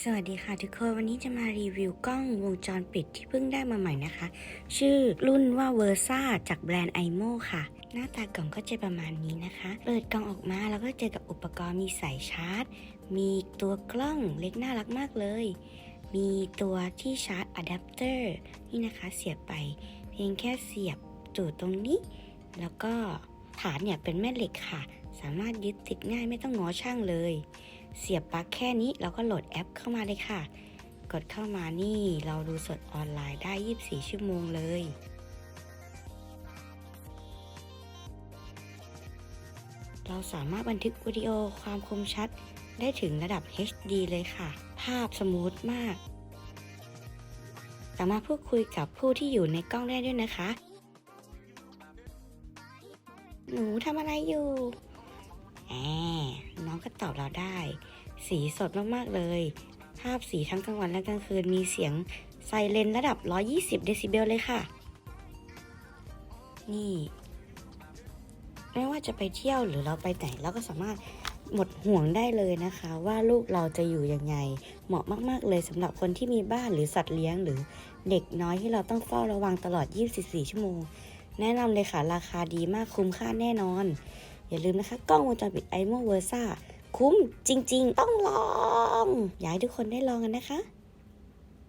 สวัสดีค่ะทุกคน วันนี้จะมารีวิวกล้องวงจรปิดที่เพิ่งได้มาใหม่นะคะ ชื่อรุ่นว่า Versa จากแบรนด์ iMo ค่ะ หน้าตากล่องก็จะประมาณนี้นะคะ เปิดกล่องออกมาแล้วก็เจอกับอุปกรณ์มีสายชาร์จ มีตัวกล้องเล็กน่ารักมากเลย มีตัวที่ชาร์จอะแดปเตอร์นี่นะคะเสียบไปเพียงแค่เสียบจุดตรงนี้ แล้วก็ฐานเนี่ยเป็นแม่เหล็กค่ะ สามารถยึดติดง่ายไม่ต้องง้อช่างเลย เสียบปลั๊กแค่นี้เราก็โหลดแอปเข้ามาเลยค่ะ กดเข้ามานี่เราดูสดออนไลน์ได้ 24 ชั่วโมงเลยเราสามารถบันทึกวิดีโอความคมชัด ได้ถึงระดับ HD เลยค่ะ ภาพสมูทมาก สามารถพูดคุยกับผู้ที่อยู่ในกล้องได้ด้วยนะคะ หนูทำอะไรอยู่ น้องก็ตอบเราได้ สีสดมากๆเลย ภาพสีทั้งกลางวันและกลางคืนมีเสียงไซเรนระดับ 120 เดซิเบลเลยค่ะ นี่ ไม่ว่าจะไปเที่ยวหรือเราไปไหนเราก็สามารถหมดห่วงได้เลยนะคะ ว่าลูกเราจะอยู่ยังไง เหมาะมาก ๆ เลยสำหรับคนที่มีบ้านหรือสัตว์เลี้ยงหรือเด็กน้อยที่เราต้องเฝ้าระวังตลอด 24 ชั่วโมง แนะนำเลยค่ะ ราคาดีมากคุ้มค่าแน่นอน อย่าลืมนะคะ กล้องวงจรปิดไอโมเวอร์ซ่าคุ้มจริง ๆ ต้องลอง อยากให้ทุกคนได้ลองกันนะคะ